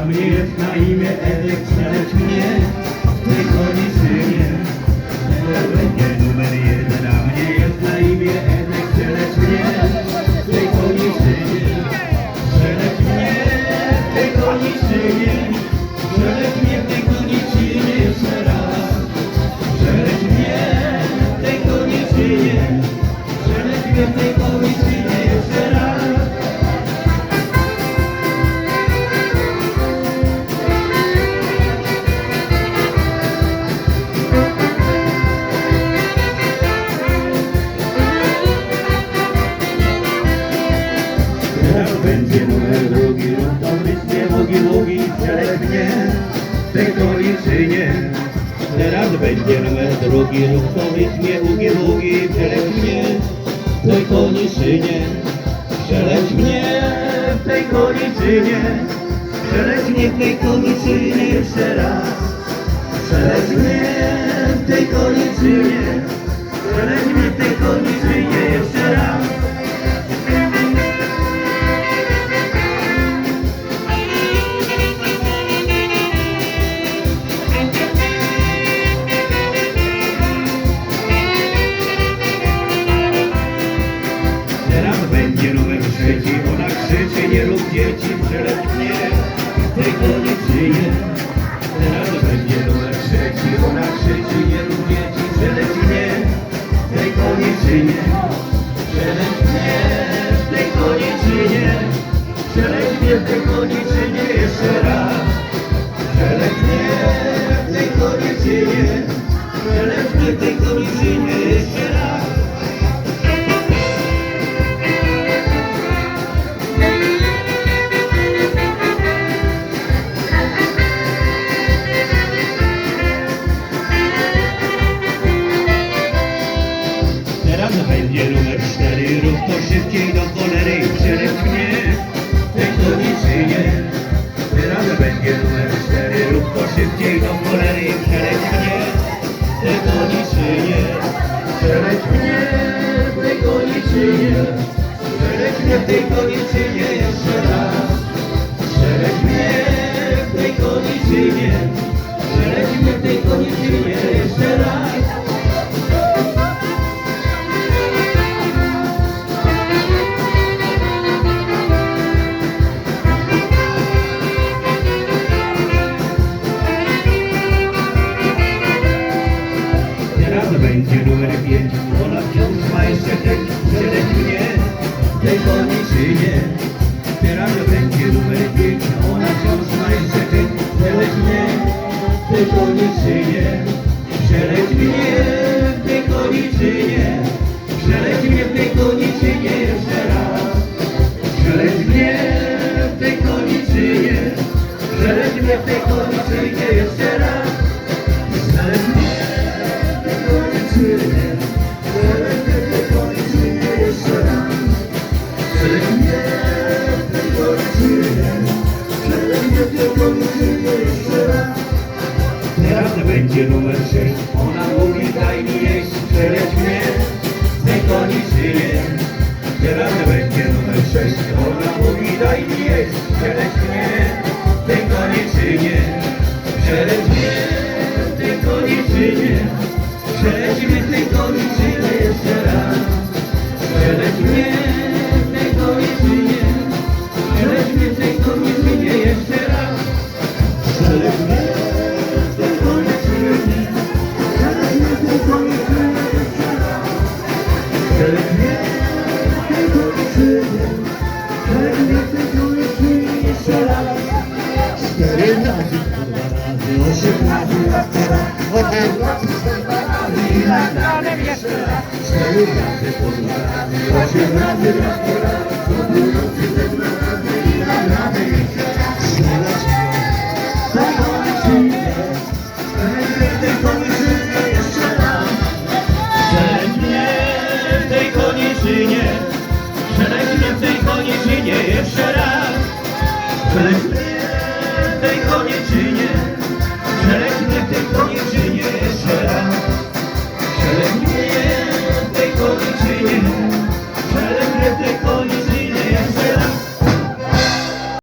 Teraz będzie numer jeden, a mnie jest na imię Edek, przeleć mnie w tej koniczynie. Teraz będzie numer jeden, Teraz będzie numer drugi, autorycznie bogi, bogi, przeleć mnie w tej koniczynie. Teraz będzie numer drugi, autorycznie ugi, bugi, przeleć mnie tej koniczynie. Przeleć mnie w tej koniczynie, przeleć mnie w tej koniczynie jeszcze raz. Przeleć mnie w tej koniczynie, przeleć mnie w tej koniczynie jeszcze raz. Koniczynie. Przeleć mnie w tej koniczynie, przeleć mnie w koniczynie. W tej koniczynie. Teraz będzie numer pięć, ona wciąż chęć przeleć mnie w tej koniczynie. Przeleć mnie w tej koniczynie, przeleć mnie w tej koniczynie jeszcze raz. Przeleć mnie w tej koniczynie, przeleć mnie w tej przeleć mnie w Cztery razy dwa razy Osiem razy raz po raz Osiem razy po dwa razy I raz razem jeszcze raz razy po dwa razy Osiem razy raz po raz Po północy te dwa razy I raz razem 그래.